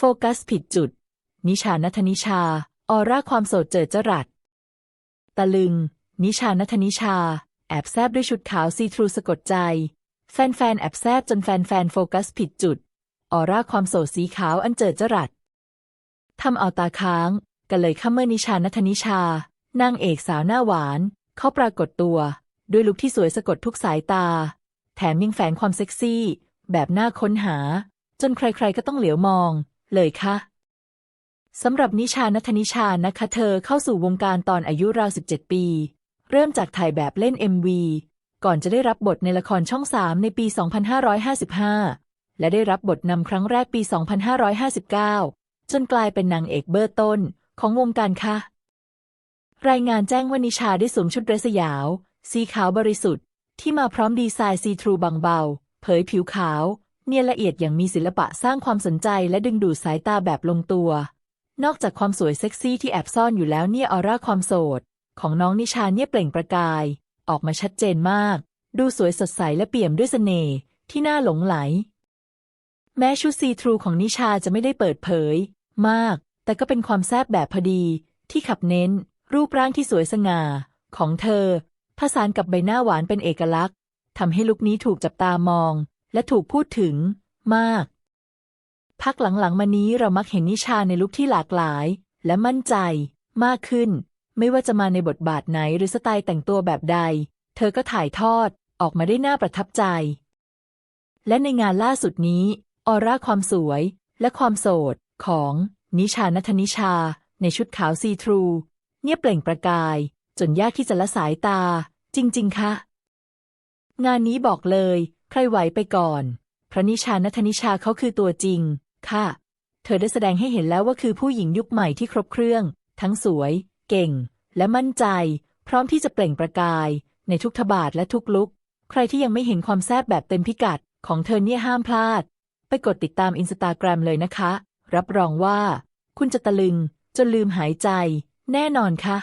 โฟกัสผิดจุด นิชานัทนิชา ออร่าความโสดเจิดจรัส ตะลึง นิชานัทนิชา แอบแซบด้วยชุดขาวซีทรูสะกดใจ แฟนๆ แอบแซบจนแฟนๆ โฟกัสผิดจุด ออร่าความโสดสีขาวอันเจิดจรัสทำเอาตาค้าง กันเลยค่ำเมื่อนิชานัทนิชานางเอกสาวหน้าหวาน เขาปรากฏตัว ด้วยลุคที่สวยสะกดทุกสายตา แถมยังแฝงความเซ็กซี่ แบบน่าค้นหา จนใครๆก็ต้องเหลียวมอง เลยค่ะสำหรับนิชานัทนิชานะคะเธอเข้าสู่วงการตอนอายุราว 17 ปี เริ่มจากถ่ายแบบเล่น MV ก่อนจะได้รับบทในละครช่อง 3 ในปี 2555 และได้รับบทนำครั้งแรกปี 2559 จนกลายเป็นนางเอกเบอร์ต้นของวงการค่ะ รายงานแจ้งว่านิชาได้สวมชุดเดรสยาว สีขาวบริสุทธิ์ ที่มาพร้อมดีไซน์ซีทรูบางเบา เผยผิวขาว เนียนละเอียดอย่างมีศิลปะสร้างความสนใจและดึงดูดสายตาแบบลงตัว นอกจากความสวยเซ็กซี่ที่แอบซ่อนอยู่แล้วเนี่ยออร่าความโสด ของน้องนิชาเนี่ยเปล่งประกาย ออกมาชัดเจนมาก ดูสวยสดใสและเปี่ยมด้วยเสน่ห์ที่น่าหลงไหล แม้ชุดซีทรูของนิชาจะไม่ได้เปิดเผย มาก แต่ก็เป็นความแซบแบบพอดี ที่ขับเน้น รูปร่างที่สวยสง่า ของเธอผสานกับใบหน้าหวานเป็นเอกลักษณ์ทำให้ลุคนี้ถูกจับตามอง และถูกพูดถึง มาก พักหลังๆ มานี้เรามักเห็นนิชาในลุคที่หลากหลาย และมั่นใจ มากขึ้น ไม่ว่าจะมาในบทบาทไหนหรือสไตล์แต่งตัวแบบใด เธอก็ถ่ายทอดออกมาได้น่าประทับใจ และในงานล่าสุดนี้ ออร่าความสวย และความโสด ของนิชานัทนิชา ในชุดขาวซีทรู เนี่ยเปล่งประกาย จนยากที่จะละสายตา จริง ๆ ค่ะ งานนี้บอกเลย รไหวไปก่อน พระนิชานัทนิชาเขาคือตัวจริง ค่ะ เธอได้แสดงให้เห็นแล้วว่าคือผู้หญิงยุคใหม่ที่ครบเครื่อง ทั้งสวย เก่ง และมั่นใจ พร้อมที่จะเปล่งประกาย ในทุกทบาทและทุกลุก ใครที่ยังไม่เห็นความแซ่บแบบเต็มพิกัด ของเธอเนี่ยห้ามพลาด ไปกดติดตามอินสตาแกรมเลยนะคะ รับรองว่า คุณจะตะลึงจนลืมหายใจ แน่นอนค่ะ